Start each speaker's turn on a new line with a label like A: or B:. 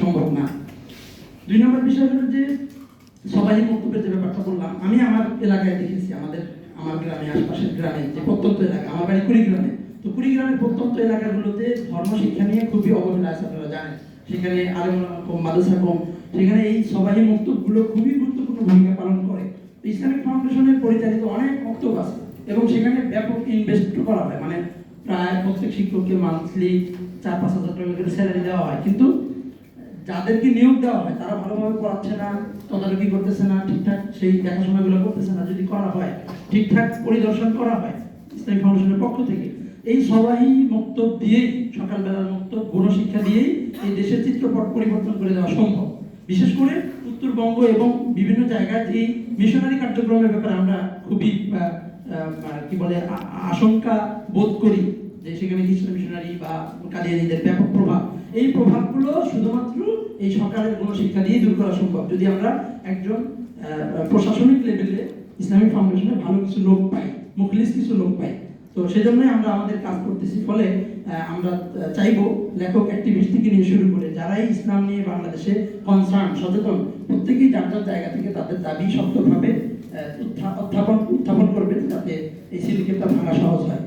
A: সম্ভব না। দুই নম্বর বিষয় হলো যে সবাই বক্তব্যের যে ব্যাপারটা বললাম, আমি আমার এলাকায় দেখেছি, আমাদের, আমার গ্রামে, আশপাশের গ্রামে যে প্রত্যন্ত এলাকা, আমার বাড়ি কুড়িগ্রামে। তো কুড়িগ্রামের প্রত্যন্ত এলাকাগুলোতে ধর্ম শিক্ষা নিয়ে খুবই অবহেলা আছে আপনারা জানেন। সেখানে আলেম কম, মাদ্রাসা কম, সেখানে এই সবাই মক্তবগুলো খুবই গুরুত্বপূর্ণ ভূমিকা পালন করে। ইসলামিক ফাউন্ডেশনের পরিচালিত অনেক মক্তব আছে এবং সেখানে ব্যাপক ইনভেস্ট করা হয়। মানে প্রায় প্রত্যেক শিক্ষককে মান্থলি চার পাঁচ হাজার টাকা করে স্যালারি দেওয়া হয়। কিন্তু যাদেরকে নিয়োগ দেওয়া হয় তারা ভালোভাবে পড়াচ্ছে না তদারকি করতেছে না ঠিকঠাক সেই দেখাশোনাগুলো করতেছে না যদি করা হয় ঠিকঠাক পরিদর্শন করা হয় ইসলামিক ফাউন্ডেশনের পক্ষ থেকে। এই সবাই মক্তব দিয়েই সকালবেলার মক্তব গণশিক্ষা দিয়েই এই দেশের চিত্রপট পরিবর্তন করে দেওয়া সম্ভব। বিশেষ করে উত্তরবঙ্গ এবং বিভিন্ন জায়গায় যে মিশনারি কার্যক্রমের ব্যাপারে আমরা খুবই আহ, কি বলে আশঙ্কা বোধ করি যে সেখানে খ্রিস্টান মিশনারি বা কালিয়ানিদের ব্যাপক প্রভাব। এই প্রভাবগুলো শুধুমাত্র এই সরকারের কোনো শিক্ষা দিয়ে দূর করা সম্ভব যদি আমরা একজন প্রশাসনিক লেভেলে ইসলামিক ফাউন্ডেশনে ভালো কিছু লোক পাই, মুখলিস কিছু লোক পাই, তো সেজন্যই আমরা আমাদের কাজ করতেছি ফলে আমরা চাইব লেখক অ্যাক্টিভিস্ট থেকে নিয়ে শুরু করে যারাই ইসলাম নিয়ে বাংলাদেশে কনসার্ন সচেতন, প্রত্যেকেই যার যার জায়গা থেকে তাদের দাবি শক্তভাবে উত্থাপন উত্থাপন করবেন যাতে এই সিন্ডিকেটটা ভাঙা সহজ হয়।